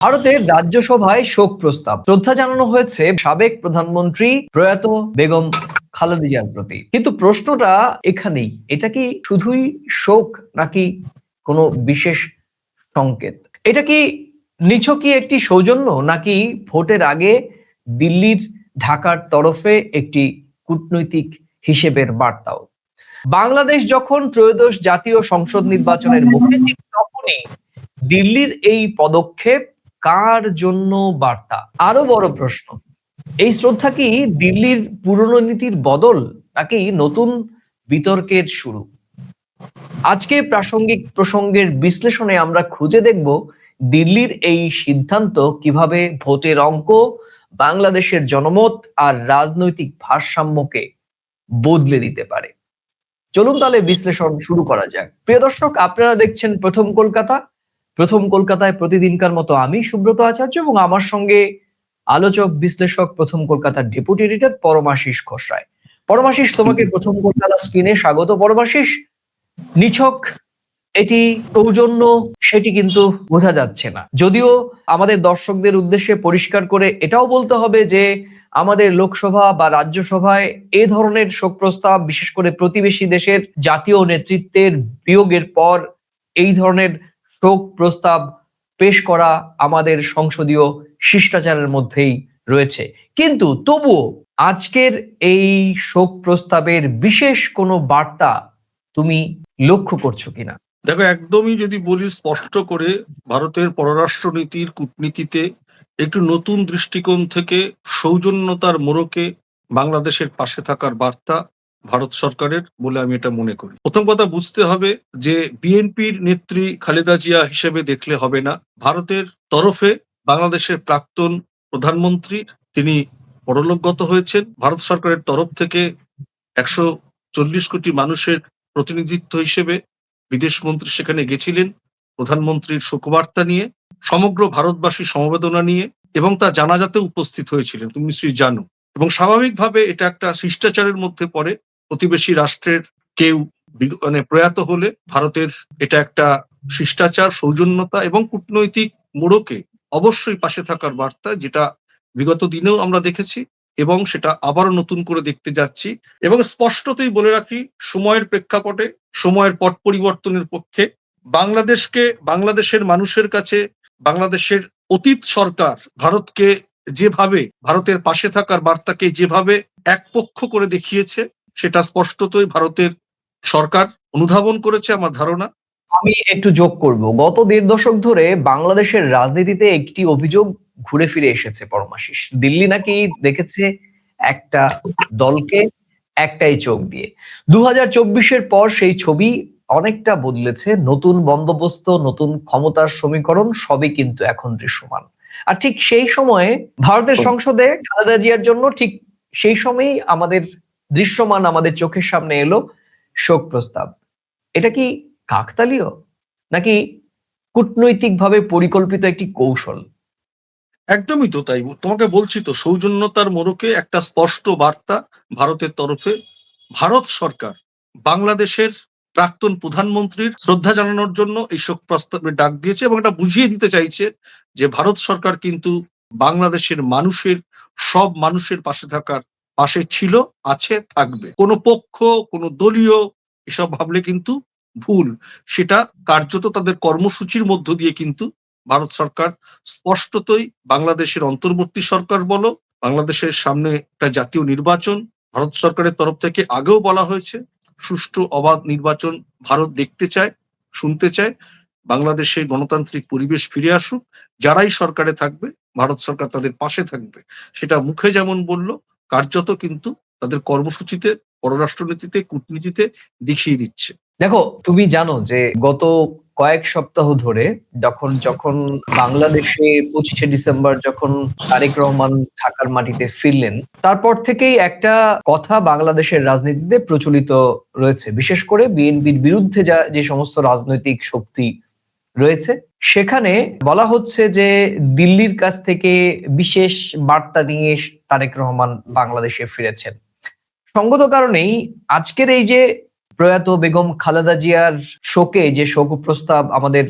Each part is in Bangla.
ভারতের রাজ্যসভায় শোক প্রস্তাব। শ্রদ্ধা জানানো হয়েছে সাবেক প্রধানমন্ত্রী প্রয়াত বেগম খালেদা জিয়ার প্রতি। কিন্তু প্রশ্নটা এখানেই, এটা কি শুধুই শোক নাকি কোনো বিশেষ সংকেত? এটা কি নিছকই একটি সৌজন্য নাকি ভোটের আগে দিল্লির ঢাকার তরফে একটি কূটনৈতিক হিসেবের বার্তাও? বাংলাদেশ যখন ত্রয়োদশ জাতীয় সংসদ নির্বাচনের মুখে তখনই দিল্লির এই পদক্ষেপ কার জন্য বার্তা? আরও বড় প্রশ্ন, এই শ্রদ্ধা কি দিল্লির পুরনো নীতির বদল, নাকি নতুন বিতর্কের শুরু? আজকে প্রাসঙ্গিক প্রসঙ্গের বিশ্লেষণে আমরা খুঁজে দেখব দিল্লির এই সিদ্ধান্ত কীভাবে ভোটের অঙ্ক, বাংলাদেশের জনমত আর রাজনৈতিক ভারসাম্যকে বদলে দিতে পারে। চলুন তাহলে বিশ্লেষণ শুরু করা যাক। প্রিয় দর্শক, আপনারা দেখছেন প্রথম কলকাতা। প্রথম কলকাতায় প্রতিদিনকার মতো আমি, সুব্রত আচার্য এবং আমার সঙ্গে আলোচক, বিশ্লেষক, প্রথম কলকাতার ডেপুটি এডিটর পরমাশিস খোসরায় পরমাশিস, তোমাকে প্রথম কলকাতা স্ক্রিনে স্বাগত। পরমাশিস, নিছক, এটি সৌজন্য সেটি কিন্তু বোঝা যাচ্ছে না। যদিও আমাদের দর্শকদের উদ্দেশ্যে পরিষ্কার করে এটাও বলতে হবে যে, আমাদের লোকসভা বা রাজ্যসভায় এ ধরনের শোক প্রস্তাব, বিশেষ করে প্রতিবেশী দেশের জাতীয় নেতৃত্বের বিয়োগের পর এই ধরনের শোক প্রস্তাব পেশ করা আমাদের সংসদীয় শিষ্টাচারের মধ্যেই রয়েছে। কিন্তু তবুও আজকের এই শোক প্রস্তাবের বিশেষ কোনো বার্তা তুমি লক্ষ্য করছ কিনা? দেখো, একদমই যদি বলি স্পষ্ট করে, ভারতের পররাষ্ট্রনীতির কূটনীতিতে একটু নতুন দৃষ্টিকোণ থেকে সৌজন্যতার মোড়কে বাংলাদেশের পাশে থাকার বার্তা ভারত সরকারের বলে আমি এটা মনে করি। প্রথম কথা বুঝতে হবে যে বিএনপির নেত্রী খালেদা জিয়া হিসেবে দেখলে হবে না। ভারতের তরফে বাংলাদেশের প্রাক্তন প্রধানমন্ত্রী তিনি পরলোকগত হয়েছেন। ভারত সরকারের তরফ থেকে একশো চল্লিশ কোটি মানুষের প্রতিনিধিত্ব হিসেবে বিদেশ মন্ত্রী সেখানে গেছিলেন প্রধানমন্ত্রীর শোকবার্তা নিয়ে, সমগ্র ভারতবাসী সমবেদনা নিয়ে এবং তা জানাজাতে উপস্থিত হয়েছিলেন, তুমি নিশ্চয়ই জানো। এবং স্বাভাবিকভাবে এটা একটা শিষ্টাচারের মধ্যে পড়ে প্রতিবেশী রাষ্ট্রের কেউ মানে প্রয়াত হলে ভারতের এটা একটা শিষ্টাচার, সৌজন্যতা এবং কূটনৈতিক মোড়কে অবশ্যই পাশে থাকার বার্তা যেটা বিগত দিনেও আমরা দেখেছি এবং সেটা আবারও নতুন করে দেখতে যাচ্ছি এবং স্পষ্টতই বলে রাখি, সময়ের প্রেক্ষাপটে, সময়ের পট পরিবর্তনের পক্ষে বাংলাদেশকে, বাংলাদেশের মানুষের কাছে, বাংলাদেশের অতীত সরকার ভারতকে যেভাবে, ভারতের পাশে থাকার বার্তাকে যেভাবে একপক্ষ করে দেখিয়েছে সেটা স্পষ্টতই ভারতের সরকার অনুধাবন করেছে আমার ধারণা। আমি একটু যোগ করব। গত দেড় দশক ধরে বাংলাদেশের রাজনীতিতে একটি অভিযোগ ঘুরে ফিরে এসেছে পরমাশিস। দিল্লি নাকি দেখেছে একটা দলকে একটাই চোখ দিয়ে। দু হাজার চব্বিশের পর সেই ছবি অনেকটা বদলেছে। নতুন বন্দোবস্ত নতুন ক্ষমতার সমীকরণ সবই কিন্তু এখন দৃশ্যমান। আর ঠিক সেই সময়ে ভারতের সংসদে খালেদা জিয়ার জন্য ঠিক সেই সময়ই আমাদের দৃশ্যমান আমাদের চোখের সামনে এলো শোক প্রস্তাব। এটা কি কাকতালীয়? নাকি কূটনৈতিকভাবে পরিকল্পিত একটি কৌশল? একদমই তো তাই। তোমাকে বলছি তো, সৌজন্যতার মোড়কে একটা স্পষ্ট বার্তা ভারতের তরফে, ভারত সরকার বাংলাদেশের প্রাক্তন প্রধানমন্ত্রীর শ্রদ্ধা জানানোর জন্য এই শোক প্রস্তাবে ডাক দিয়েছে এবং এটা বুঝিয়ে দিতে চাইছে যে ভারত সরকার কিন্তু বাংলাদেশের মানুষের, সব মানুষের পাশে থাকার পাশে ছিল, আছে, থাকবে। কোনো পক্ষ, কোনো দলীয় এসব ভাবলে কিন্তু ভুল। সেটা কার্যত তাদের কর্মসূচির মধ্য দিয়ে কিন্তু ভারত সরকার স্পষ্টতই বাংলাদেশের অন্তর্বর্তী সরকার বলো, বাংলাদেশের সামনে একটা জাতীয় নির্বাচন ভারত সরকারের তরফ থেকে আগেও বলা হয়েছে, সুষ্ঠু, অবাধ নির্বাচন ভারত দেখতে চায়, শুনতে চায়, বাংলাদেশে গণতান্ত্রিক পরিবেশ ফিরে আসুক, যারাই সরকারে থাকবে, ভারত সরকার তাদের পাশে থাকবে। সেটা মুখে যেমন বলল কার্যত কিন্তু তাদের কর্মসূচিতে, পররাষ্ট্রনীতিতে, কূটনীতিতে দেখিয়ে দিচ্ছে। দেখো, তুমি জানো যে গত কয়েক সপ্তাহ ধরে যখন যখন বাংলাদেশে পঁচিশে ডিসেম্বর যখন তারেক রহমান ঢাকার মাটিতে ফিরলেন, তারপর থেকেই একটা কথা বাংলাদেশের রাজনীতিতে প্রচলিত রয়েছে। বিশেষ করে বিএনপির বিরুদ্ধে যা, যে সমস্ত রাজনৈতিক শক্তি রয়েছে, সেখানে বলা হচ্ছে যে দিল্লির কাছ থেকে বিশেষ বার্তা নিয়ে তারেক রহমান বাংলাদেশে ফিরেছেন। সঙ্গত কারণেই আজকের এই যে প্রয়াত বেগম খালেদা জিয়ার শোকে যে শোক প্রস্তাব আমাদের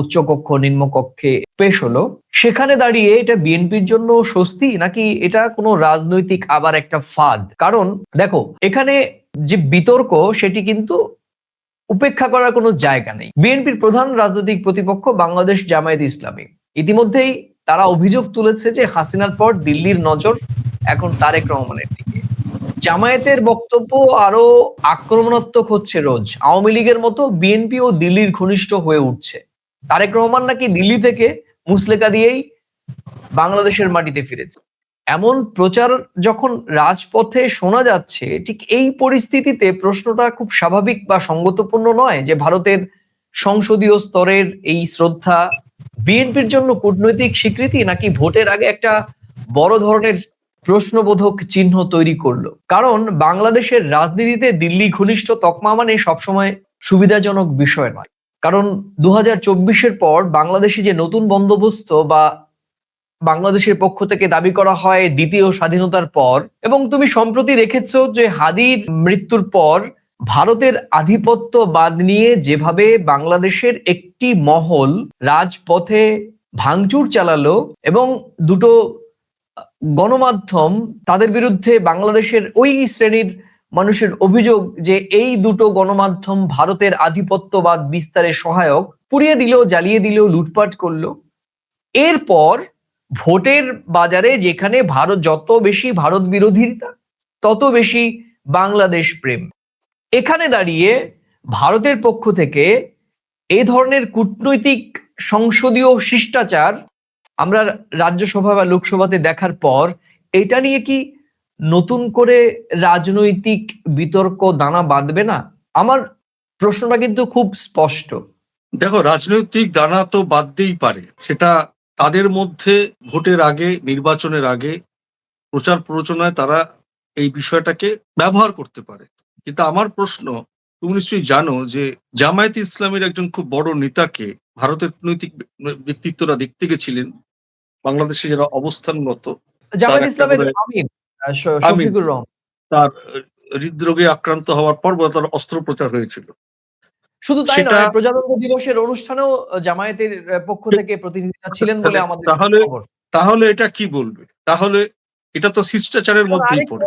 উচ্চকক্ষ, নিম্নকক্ষে পেশ হলো, সেখানে দাঁড়িয়ে এটা বিএনপির জন্য স্বস্তি নাকি এটা কোনো রাজনৈতিক আবার একটা ফাঁদ? কারণ দেখো, এখানে যে বিতর্ক সেটি কিন্তু উপেক্ষা করার কোনো জায়গা নেই। বিএনপির প্রধান রাজনৈতিক প্রতিপক্ষ বাংলাদেশ জামায়াত ইসলামী। ইতিমধ্যেই তারা অভিযোগ তুলেছে যে হাসিনার পর দিল্লির নজর এখন তারেক রহমানের দিকে। জামায়াতের বক্তব্য আরও আক্রমণাত্মক হচ্ছে রোজ। আওয়ামী লীগের মতো বিএনপি ও দিল্লির ঘনিষ্ঠ হয়ে উঠছে। তারেক রহমান নাকি দিল্লি থেকে মুসলেকা দিয়েই বাংলাদেশের মাটিতে ফিরেছে। এমন প্রচার যখন রাজপথে শোনা যাচ্ছে, ঠিক এই পরিস্থিতিতে প্রশ্নটা খুব স্বাভাবিক বা সঙ্গতপূর্ণ নয় যে ভারতের সংসদীয় স্তরের এই শ্রদ্ধা বিএনপির জন্য কূটনৈতিক স্বীকৃতি নাকি ভোটের আগে একটা বড় ধরনের প্রশ্নবোধক চিহ্ন তৈরি করল? কারণ বাংলাদেশের রাজনীতিতে দিল্লি ঘনিষ্ঠ তকমা মানে সবসময় সুবিধাজনক বিষয় নয়। কারণ দু হাজার পর বাংলাদেশে যে নতুন বন্দোবস্ত বা বাংলাদেশের পক্ষ থেকে দাবি করা হয় দ্বিতীয় স্বাধীনতার পর, এবং তুমি সম্প্রতি দেখেছ যে হাদির মৃত্যুর পর ভারতের আধিপত্যবাদ নিয়ে যেভাবে বাংলাদেশের একটি মহল রাজপথে ভাঙচুর চালালো এবং দুটো গণমাধ্যম তাদের বিরুদ্ধে বাংলাদেশের ওই শ্রেণির মানুষের অভিযোগ যে এই দুটো গণমাধ্যম ভারতের আধিপত্যবাদ বিস্তারে সহায়ক, পুড়িয়ে দিল, জ্বালিয়ে দিল, লুটপাট করল। এরপর ভোটের বাজারে যেখানে ভারত যত বেশি ভারত বিরোধিতা তত বেশি বাংলাদেশ প্রেম। এখানে দাঁড়িয়ে ভারতের পক্ষ থেকে এই ধরনের কূটনৈতিক সংসদীয় শিষ্টাচার আমরা রাজ্যসভা বা লোকসভাতে দেখার পর, এটা নিয়ে কি নতুন করে রাজনৈতিক বিতর্ক দানা বাঁধবে না? আমার প্রশ্নটা কিন্তু খুব স্পষ্ট। দেখো, রাজনৈতিক দানা তো বাদতেই পারে। সেটা তাদের মধ্যে ভোটের আগে, নির্বাচনের আগে প্রচার প্ররোচনায় তারা এই বিষয়টাকে ব্যবহার করতে পারে। কিন্তু আমার প্রশ্ন তুমি নিশ্চয়ই জানো যে জামায়াত ইসলামের একজন খুব বড় নেতাকে ভারতের কূটনৈতিক ব্যক্তিত্বরা দেখতে গেছিলেন বাংলাদেশে যারা অবস্থানগত তার হৃদরোগে আক্রান্ত হওয়ার পর তার অস্ত্রোপচার হয়েছিল। শুধু তাই নয় প্রজাতন্ত্র দিবসের অনুষ্ঠানেও জামায়াতের পক্ষ থেকে প্রতিনিধিরা ছিলেন বলে আমাদের তাহলে- তাহলে এটা কি বলবে? তাহলে এটা তো শিষ্টাচারের মধ্যেই পড়ে।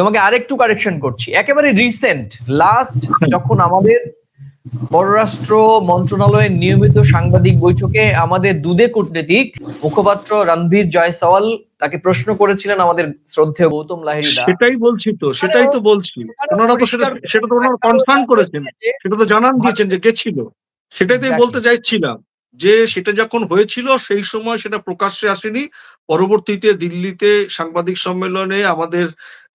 তোমাকে আরেকটু কারেকশন করছি। একেবারে রিসেন্ট লাস্ট যখন আমাদের পররাষ্ট্র মন্ত্রণালয়ের নিয়মিত সাংবাদিক বৈঠকে আমাদের দুদে কূটনীতিক মুখপাত্র রণধীর জয়সওয়াল তাকে প্রশ্ন করেছিলেন আমাদের শ্রদ্ধেয় গৌতম লাহিড়িদা সেটাই বলছি তো সেটাই তো বলছি। ওনারা তো সেটা সেটা তো ওনারা কনফার্ম করেছেন। সেটা তো জানান দিয়েছেন যে গেছিল সেটাই তো আমি বলতে চাইছিলাম। যে সেটা যখন হয়েছিল সেই সময় সেটা প্রকাশ্যে আসেনি। পরবর্তীতে দিল্লিতে সাংবাদিক সম্মেলনে আমাদের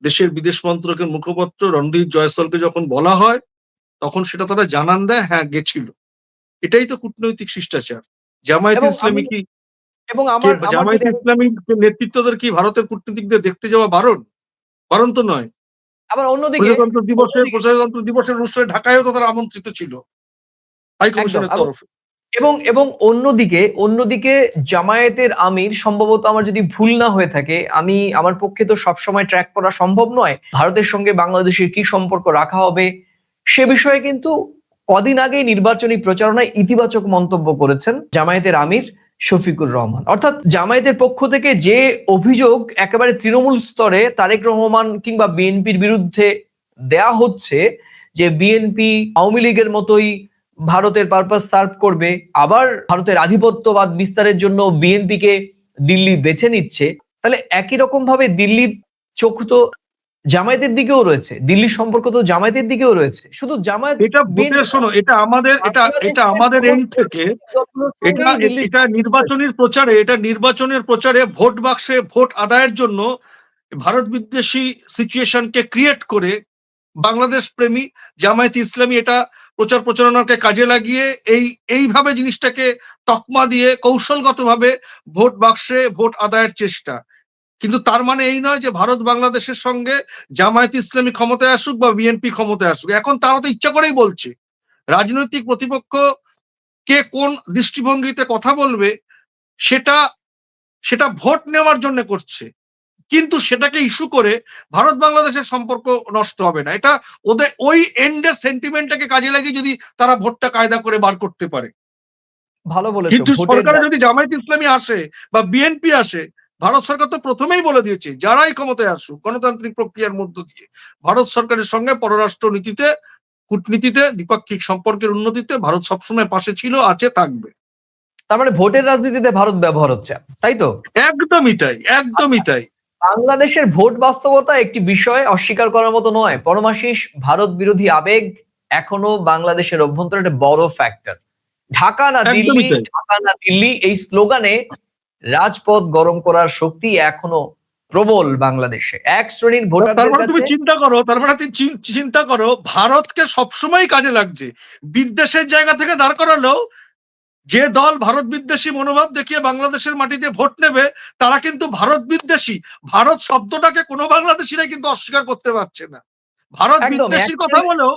দেশের বিদেশ মন্ত্রকের মুখপাত্র রণদীপ জয়সলকে যখন বলা হয় তখন সেটা তারা জানান দেয় হ্যাঁ গেছিল। এটাই তো কূটনৈতিক শিষ্টাচার। জামায়াত ইসলামী কি এবং আমার জামায়াত ইসলামী নেতৃত্বদের কি ভারতের কূটনীতিকদের দেখতে যাওয়া বারণ? বারণ তো নয়। আবার অন্যদিকে প্রজাতন্ত্র দিবসে অন্যদিকে- প্রজাতন্ত্র দিবসের অনুষ্ঠানে ঢাকায়ও তো তারা আমন্ত্রিত ছিল। হাই কমিশনের তরফে। এবং এবং অন্যদিকে অন্যদিকে জামায়াতের আমির সম্ভবত আমার যদি ভুল না হয়ে থাকে, আমি আমার পক্ষে তো সবসময় ট্র্যাক করা সম্ভব নয়, ভারতের সঙ্গে বাংলাদেশের কি সম্পর্ক রাখা হবে, সে বিষয়ে কিন্তু কদিন আগে নির্বাচনী প্রচারণায় ইতিবাচক মন্তব্য করেছেন জামায়াতের আমির শফিকুর রহমান। অর্থাৎ জামায়াতের পক্ষ থেকে যে অভিযোগ একেবারে তৃণমূল স্তরে তারেক রহমান কিংবা বিএনপির বিরুদ্ধে দেয়া হচ্ছে, যে বিএনপি আওয়ামী লীগের মতোই ভারতের পারপাস সার্ভ করবে আবার ভারতের আধিপত্যবাদ বিস্তারের জন্য বিএনপি কে দিল্লি বেছে নিচ্ছে তাহলে একই রকম ভাবে দিল্লির চোখ তো জামায়াতের দিকেও রয়েছে দিল্লির সম্পর্ক তো জামায়াতের দিকেও রয়েছে শুধু জামায়াত এটা ভোটের শোনো এটা আমাদের এটা এটা আমাদের এন্ড থেকে এটা এটা নির্বাচনের প্রচারে এটা নির্বাচনের প্রচারে ভোট বাক্সে ভোট আদায়ের জন্য ভারত বিদ্বেষী সিচুয়েশনকে ক্রিয়েট করে বাংলাদেশ প্রেমী, জামায়াত ইসলামী এটা প্রচার প্রচারণাকে কাজে লাগিয়ে এই, এইভাবে জিনিসটাকে তকমা দিয়ে কৌশলগতভাবে ভোট বাক্সে ভোট আদায়ের চেষ্টা। কিন্তু তার মানে এই নয় যে ভারত বাংলাদেশের সঙ্গে জামায়াত ইসলামী ক্ষমতায় আসুক বা বিএনপি ক্ষমতায় আসুক, এখন তারা তো ইচ্ছা করেই বলছে। রাজনৈতিক প্রতিপক্ষ কে কোন দৃষ্টিভঙ্গিতে কথা বলবে, সেটা সেটা ভোট নেওয়ার জন্য করছে। কিন্তু সেটাকে ইস্যু করে ভারত বাংলাদেশের সম্পর্ক নষ্ট হবে না। এটা ওদের ওই এন্ডের সেন্টিমেন্টটাকে কাজে লাগিয়ে যদি তারা ভোটটা কায়দা করে বার করতে পারে। ভালো বলেছ কিন্তু সরকারে যদি জামায়াত ইসলামী আসে বা বিএনপি আসে ভারত সরকার তো প্রথমেই বলে দিয়েছে যারাই ক্ষমতায় আসুক গণতান্ত্রিক প্রক্রিয়ার মধ্য দিয়ে ভারত সরকারের সঙ্গে পররাষ্ট্র নীতিতে কূটনীতিতে দ্বিপাক্ষিক সম্পর্কের উন্নতিতে ভারত সবসময় পাশে ছিল আছে থাকবে। তার মানে ভোটের রাজনীতিতে ভারত ব্যবহার হচ্ছে তাই তো? একদমই তাই একদমই তাই। বাংলাদেশের ভোট বাস্তবতা একটি বিষয় অস্বীকার করার মতো নয়। পরমাশিস ভারত বিরোধী আবেগ এখনও বাংলাদেশের অভ্যন্তরে একটা বড় ফ্যাক্টর ঢাকা না দিল্লি ঢাকা না দিল্লি এই স্লোগানে রাজপথ গরম করার শক্তি এখনও প্রবল বাংলাদেশে। এক শ্রেণির ভোটারদের তারপরে তুমি চিন্তা করো তারপরে তুমি চিন্তা করো ভারতকে সবসময় কাজে লাগছে। বিদ্বেষের জায়গা থেকে দাঁড় করালেও যে দল ভারত বিদ্বেষী মনোভাব দেখিয়ে বাংলাদেশের মাটিতে ভোট নেবে তারা কিন্তু ভারত বিদ্বেষী। ভারত শব্দটাকে কোনো বাংলাদেশিরাই কিন্তু অস্বীকার করতে পারছে না। ভারত বিদ্বেষীর কথা বলেও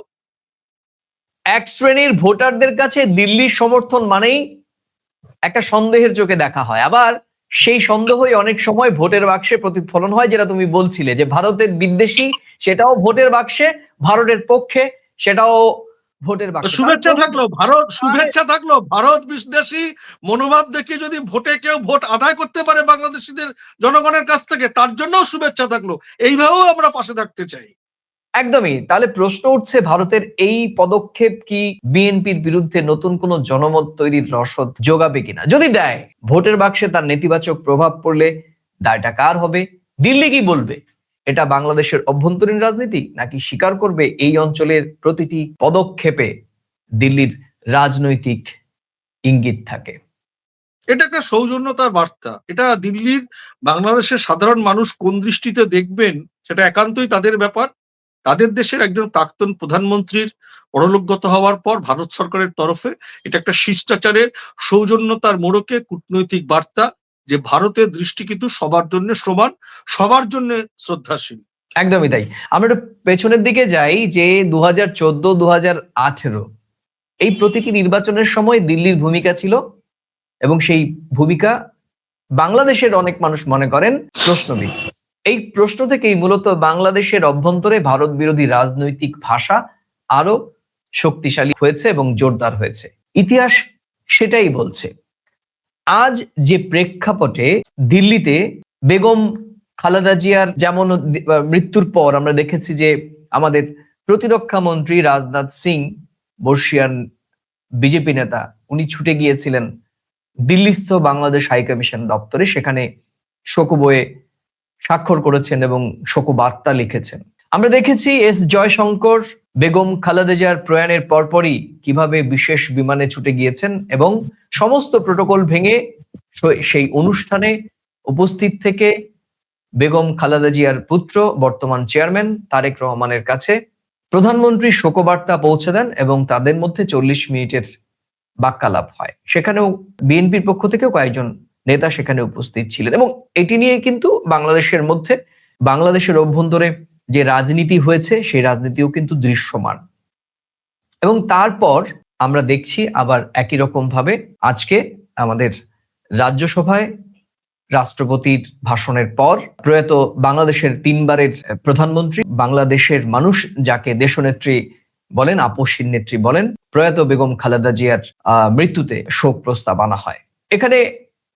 এক শ্রেণির ভোটারদের কাছে দিল্লির সমর্থন মানেই একটা সন্দেহের চোখে দেখা হয়। আবার সেই সন্দেহই অনেক সময় ভোটের বাক্সে প্রতিফলন হয় যেটা তুমি বলছিলে যে ভারতের বিদ্বেষী সেটাও ভোটের বাক্সে ভারতের পক্ষে সেটাও ভোটের বাক্সে শুভেচ্ছা থাকল ভারত শুভেচ্ছা থাকল ভারত বিদ্বেষী মনোভাব দেখিয়ে যদি ভোটে কেউ ভোট আদায় করতে পারে বাংলাদেশিদের জনগণের কাছ থেকে তার জন্যও শুভেচ্ছা থাকল। এইভাবেও আমরা পাশে থাকতে চাই। একদমই। তাহলে প্রশ্ন উঠছে ভারতের এই পদক্ষেপ কি বিএনপির বিরুদ্ধে নতুন কোন জনমত তৈরির রসদ যোগাবে কিনা? যদি দেয় ভোটের বাক্সে তার নেতিবাচক প্রভাব পড়লে দায়টা কার হবে? দিল্লি কি বলবে? এটা বাংলাদেশের অভ্যন্তরীণ রাজনীতি নাকি স্বীকার করবে এই অঞ্চলের প্রতিটি পদক্ষেপে দিল্লির রাজনৈতিক ইঙ্গিত থাকে? এটা একটা সৌজন্যতার বার্তা। এটা দিল্লির বাংলাদেশের সাধারণ মানুষ কোন দৃষ্টিতে দেখবেন সেটা একান্তই তাদের ব্যাপার। তাদের দেশের একজন প্রাক্তন প্রধানমন্ত্রীর পরলোকগত হওয়ার পর ভারত সরকারের তরফে এটা একটা শিষ্টাচারের সৌজন্যতার মোড়কে কূটনৈতিক বার্তা যে ভারতের দৃষ্টি কিন্তু সবার জন্য সমান, সবার জন্য শ্রদ্ধাশীল। একদমই তাই। আমরা একটু পেছনের দিকে যাই যে দু হাজার চোদ্দ দু হাজার আঠেরো, এই প্রতিটি নির্বাচনের সময় দিল্লির ভূমিকা ছিল এবং সেই ভূমিকা বাংলাদেশের অনেক মানুষ মনে করেন প্রশ্নবিদ। এই প্রশ্ন থেকেই মূলত বাংলাদেশের অভ্যন্তরে ভারত বিরোধী রাজনৈতিক ভাষা আরও শক্তিশালী হয়েছে এবং জোরদার হয়েছে। ইতিহাস সেটাই বলছে। আজ যে প্রেক্ষাপটে দিল্লিতে বেগম খালেদা জিয়ার যেমন মৃত্যুর পর আমরা দেখেছি যে আমাদের প্রতিরক্ষা মন্ত্রী রাজনাথ সিং, বর্ষিয়ান বিজেপি নেতা, উনি ছুটে গিয়েছিলেন দিল্লিস্থ বাংলাদেশ হাইকমিশন দপ্তরে। সেখানে শোকবয়ে স্বাক্ষর করেছেন এবং শোকবার্তা লিখেছেন। আমরা দেখেছি এস জয়শঙ্কর বেগম খালেদা জিয়ার প্রয়াণের পরপরই কীভাবে বিশেষ বিমানে ছুটে গিয়েছেন এবং সমস্ত প্রোটোকল ভেঙে সেই অনুষ্ঠানে উপস্থিত থেকে বেগম খালেদা জিয়ার পুত্র, বর্তমান চেয়ারম্যান তারেক রহমানের কাছে প্রধানমন্ত্রী শোকবার্তা পৌঁছে দেন এবং তাদের মধ্যে চল্লিশ মিনিটের বাক্যালাপ হয়। সেখানেও বিএনপির পক্ষ থেকেও কয়েকজন নেতা সেখানে উপস্থিত ছিলেন এবং এটি নিয়ে কিন্তু বাংলাদেশের মধ্যে, বাংলাদেশের অভ্যন্তরে যে রাজনীতি হয়েছে, সেই রাজনীতিও কিন্তু দৃশ্যমান। এবং তারপর আমরা দেখছি আবার একই রকম ভাবে আজকে আমাদের রাজ্যসভায় রাষ্ট্রপতির ভাষণের পর প্রয়াত বাংলাদেশের তিনবারের প্রধানমন্ত্রী, বাংলাদেশের মানুষ যাকে দেশনেত্রী বলেন আপসীর নেত্রী বলেন, প্রয়াত বেগম খালেদা জিয়ার মৃত্যুতে শোক প্রস্তাব আনা হয়। এখানে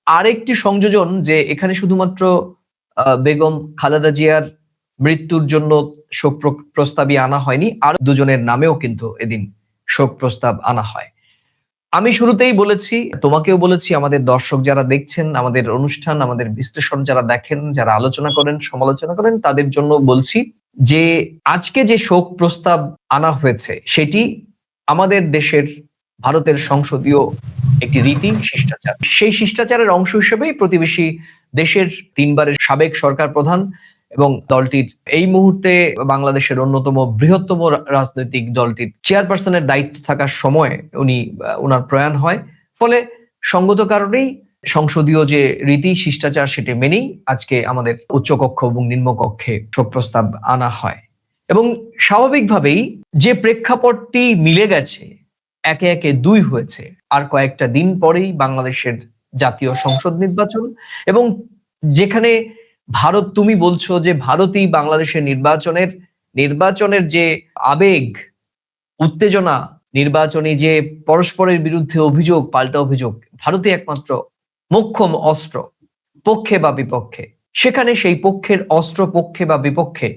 আরেকটি সংযোজন যে এখানে শুধুমাত্র বেগম খালেদা জিয়ার মৃত্যুর জন্য শোক প্র- প্রস্তাবই আনা হয়নি, আর দুজনের নামেও কিন্তু এদিন শোক প্রস্তাব আনা হয়। আমি শুরুতেই বলেছি, তোমাকেও বলেছি, আমাদের দর্শক যারা দেখছেন, আমাদের অনুষ্ঠান, আমাদের বিশ্লেষণ যারা দেখেন, যারা আলোচনা করেন, সমালোচনা করেন, তাদের জন্য বলছি যে আজকে যে শোক প্রস্তাব আনা হয়েছে, সেটি আমাদের দেশের, ভারতের সংসদীয় একটি রীতি, শিষ্টাচার। সেই শিষ্টাচারের অংশ হিসেবেই প্রতিবেশী দেশের তিনবারের সাবেক সরকার প্রধান এবং দলটির এই মুহূর্তে বাংলাদেশের অন্যতম বৃহত্তম রাজনৈতিক দলটির চেয়ারপারসনের দায়িত্ব থাকার সময় উনি ওনার প্রয়াণ হয়। ফলে সঙ্গত কারণেই সংসদীয় যে রীতি, শিষ্টাচার সেটি মেনেই আজকে আমাদের উচ্চকক্ষ এবং নিম্নকক্ষে শোক প্রস্তাব আনা হয়। এবং স্বাভাবিকভাবেই যে প্রেক্ষাপটটি মিলে গেছে, একে একে দুই হয়েছে। আর কয়েকটা দিন পরেই বাংলাদেশের জাতীয় সংসদ নির্বাচন এবং যেখানে ভারত, তুমি বলছো যে ভারতই বাংলাদেশের নির্বাচনের নির্বাচনের যে আবেগ, উত্তেজনা, নির্বাচনী যে পরস্পরের বিরুদ্ধে অভিযোগ, পাল্টা অভিযোগ, ভারতই একমাত্র মোক্ষম অস্ত্র, পক্ষে বা বিপক্ষে। সেখানে সেই পক্ষের অস্ত্র পক্ষে বা বিপক্ষে,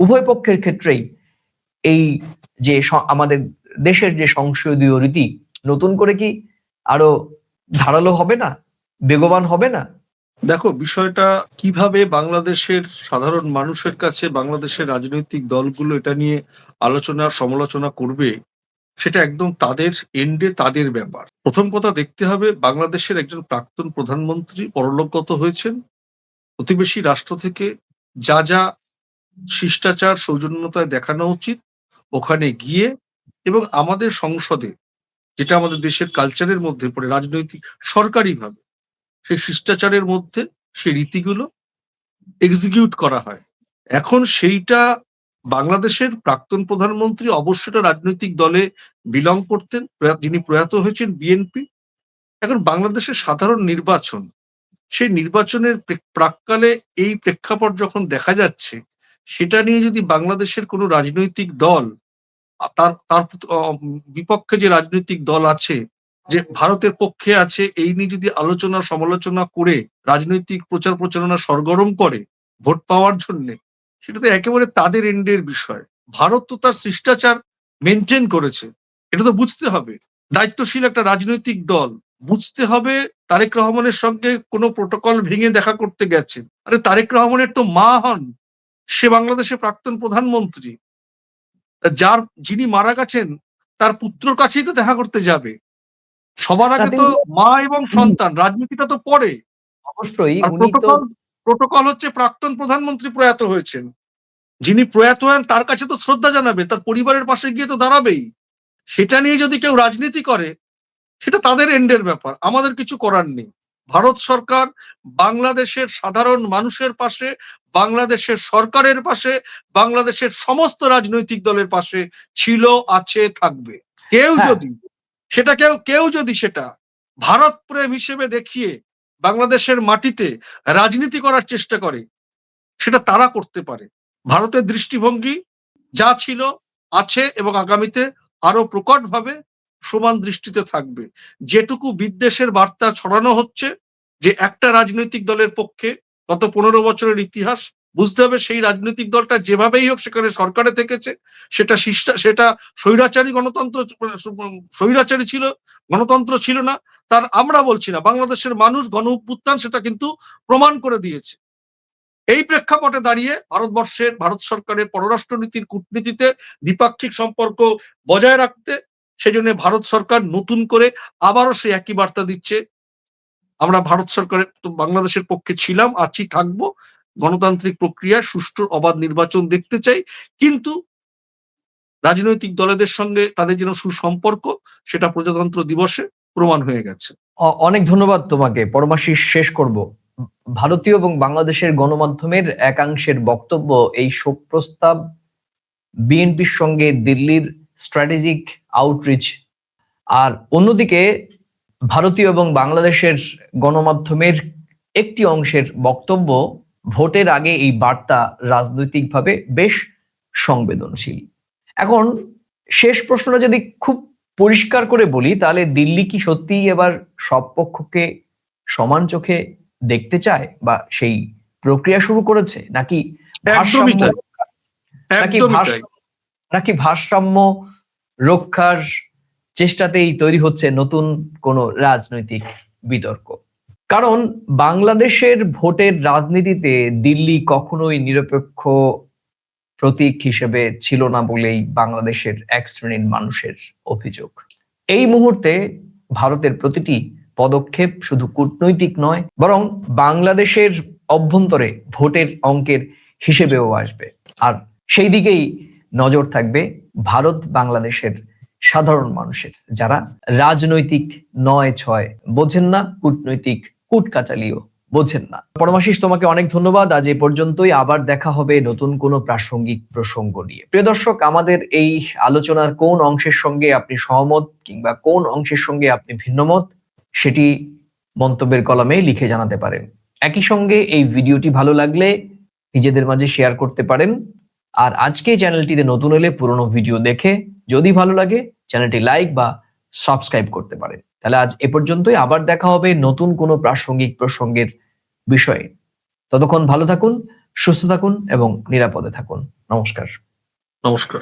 উভয় পক্ষের ক্ষেত্রেই এই যে আমাদের দেশের যে সংসদীয় রীতি, নতুন করে কি আরও ধারালো হবে না? বেগবান হবে না? দেখো, বিষয়টা কীভাবে বাংলাদেশের সাধারণ মানুষের কাছে বাংলাদেশের রাজনৈতিক দলগুলো এটা নিয়ে আলোচনা, সমালোচনা করবে, সেটা একদম তাদের এন্ডে তাদের ব্যাপার। প্রথম কথা দেখতে হবে, বাংলাদেশের একজন প্রাক্তন প্রধানমন্ত্রী পরলোকগত হয়েছেন, প্রতিবেশী রাষ্ট্র থেকে যা যা শিষ্টাচার, সৌজন্যতায় দেখানো উচিত, ওখানে গিয়ে এবং আমাদের সংসদে, যেটা আমাদের দেশের কালচারের মধ্যে পড়ে, রাজনৈতিক, সরকারিভাবে সেই শিষ্টাচারের মধ্যে সেই রীতিগুলো এক্সিকিউট করা হয়। এখন সেইটা বাংলাদেশের প্রাক্তন প্রধানমন্ত্রী অবশ্যটা রাজনৈতিক দলে বিলং করতেন যিনি প্রয়াত হয়েছেন বিএনপি এখন বাংলাদেশের সাধারণ নির্বাচন, সেই নির্বাচনের প্রে- প্রাক্কালে এই প্রেক্ষাপট যখন দেখা যাচ্ছে, সেটা নিয়ে যদি বাংলাদেশের কোনো রাজনৈতিক দল, তার তার বিপক্ষে যে রাজনৈতিক দল আছে যে ভারতের পক্ষে আছে এই নিয়ে যদি আলোচনা, সমালোচনা করে, রাজনৈতিক প্রচার প্রচারণা সরগরম করে, ভোট পাওয়ার জন্য, সেটা তো একেবারে তাদের এন্ডের বিষয়। ভারত তো তার শিষ্টাচার মেনটেন করেছে। এটা তো বুঝতে হবে। দায়িত্বশীল একটা রাজনৈতিক দল, বুঝতে হবে তারেক রহমানের সঙ্গে কোনো প্রোটোকল ভেঙে দেখা করতে গেছে। আরে তারেক রহমানের তো মা হন। সে বাংলাদেশের প্রাক্তন প্রধানমন্ত্রী। যার, যিনি মারা গেছেন, তার পুত্রর কাছেই তো দেখা করতে যাবে। সবার আগে তো মা এবং সন্তান রাজনীতিটা তো পরে। অবশ্যই প্রোটোকল হচ্ছে প্রাক্তন প্রধানমন্ত্রী প্রয়াত হয়েছেন। যিনি প্রয়াত হন তার কাছে তো শ্রদ্ধা জানাবে তার পরিবারের পাশে গিয়ে তো দাঁড়াবেই। সেটা নিয়ে যদি কেউ রাজনীতি করে সেটা তাদের এন্ডের ব্যাপার আমাদের কিছু করার নেই। ভারত সরকার বাংলাদেশের সাধারণ মানুষের পাশে বাংলাদেশের সরকারের পাশে বাংলাদেশের সমস্ত রাজনৈতিক দলের পাশে ছিল আছে থাকবে। কেউ হ্যাঁ। যদি সেটা কেউ কেউ যদি সেটা ভারত প্রেম হিসেবে দেখিয়ে বাংলাদেশের মাটিতে রাজনীতি করার চেষ্টা করে, সেটা তারা করতে পারে। ভারতের দৃষ্টিভঙ্গি যা ছিল, আছে এবং আগামীতে আরও প্রকটভাবে সমান দৃষ্টিতে থাকবে। যেটুকু বিদ্বেষের বার্তা ছড়ানো হচ্ছে যে একটা রাজনৈতিক দলের পক্ষে গত পনেরো বছরের ইতিহাস বুঝতে হবে সেই রাজনৈতিক দলটা যেভাবেই হোক সেখানে সরকারে থেকেছে, সেটা শিষ্টা, সেটা স্বৈরাচারী গণতন্ত্র, স্বৈরাচারী ছিল, গণতন্ত্র ছিল না, তার আমরা বলছি না। বাংলাদেশের মানুষ গণ অভ্যুত্থান সেটা কিন্তু প্রমাণ করে দিয়েছে। এই প্রেক্ষাপটে দাঁড়িয়ে ভারতবর্ষের, ভারত সরকারের পররাষ্ট্রনীতির কূটনীতিতে দ্বিপাক্ষিক সম্পর্ক বজায় রাখতে, সেজন্য ভারত সরকার নতুন করে আবারও সে একই বার্তা দিচ্ছে। আমরা ভারত সরকারের, বাংলাদেশের পক্ষে ছিলাম, আছি, থাকব গণতান্ত্রিক প্রক্রিয়া, সুষ্ঠু অবাধ নির্বাচন দেখতে চাই, কিন্তু রাজনৈতিক দলেদের সঙ্গে তাদের যেন সুসম্পর্ক, সেটা প্রজাতন্ত্র দিবসে প্রমাণ হয়ে গেছে। অনেক ধন্যবাদ তোমাকে। পরমাশিস শেষ করব। ভারতীয় এবং বাংলাদেশের গণমাধ্যমের একাংশের বক্তব্য এই শোক প্রস্তাব, বিএনপির সঙ্গে দিল্লির স্ট্র্যাটেজিক আউটরিচ আর অন্যদিকে ভারতীয় এবং বাংলাদেশের গণমাধ্যমের একটি অংশের বক্তব্য ভোটের আগে এই বার্তা রাজনৈতিকভাবে বেশ সংবেদনশীল। এখন শেষ প্রশ্নটা যদি খুব পরিষ্কার করে বলি তাহলে দিল্লি কি সত্যিই এবার সব পক্ষকে সমান চোখে দেখতে চায় বা সেই প্রক্রিয়া শুরু করেছে? নাকি নাকি নাকি ভারসাম্য রক্ষার চেষ্টাতেই তৈরি হচ্ছে নতুন কোনো রাজনৈতিক বিতর্ক? কারণ বাংলাদেশের ভোটের রাজনীতিতে দিল্লি কখনোই নিরপেক্ষ প্রতীক হিসেবে ছিল না বলেই বাংলাদেশের এক শ্রেণির মানুষের অভিযোগ। এই মুহূর্তে ভারতের প্রতিটি পদক্ষেপ শুধু কূটনৈতিক নয়, বরং বাংলাদেশের অভ্যন্তরে ভোটের অঙ্কের হিসেবেও আসবে। আর সেই দিকেই নজর থাকবে ভারত বাংলাদেশের সাধারণ মানুষের, যারা রাজনৈতিক নয় ছয় বোঝেন না, কূটনৈতিক কুটকাচালিও বোঝেন না। পরমাশিস, তোমাকে অনেক ধন্যবাদ। আজ এ পর্যন্তই। আবার দেখা হবে নতুন কোনো প্রাসঙ্গিক প্রসঙ্গ নিয়ে। প্রিয় দর্শক, আমাদের এই আলোচনার কোন অংশের সঙ্গে আপনি সহমত কিংবা কোন অংশের সঙ্গে আপনি ভিন্নমত, সেটি মন্তব্যের কলমে লিখে জানাতে পারেন। একই সঙ্গে এই ভিডিওটি ভালো লাগলে নিজেদের মাঝে শেয়ার করতে পারেন। আর আজকে চ্যানেলটিতে নতুন এলে পুরনো ভিডিও দেখে যদি ভালো লাগে, চ্যানেলটি লাইক বা সাবস্ক্রাইব করতে পারেন। তাহলে আজ এ পর্যন্তই। আবার দেখা হবে নতুন কোনো প্রাসঙ্গিক প্রসঙ্গের বিষয়ে। ততক্ষণ ভালো থাকুন, সুস্থ থাকুন এবং নিরাপদে থাকুন। নমস্কার। নমস্কার।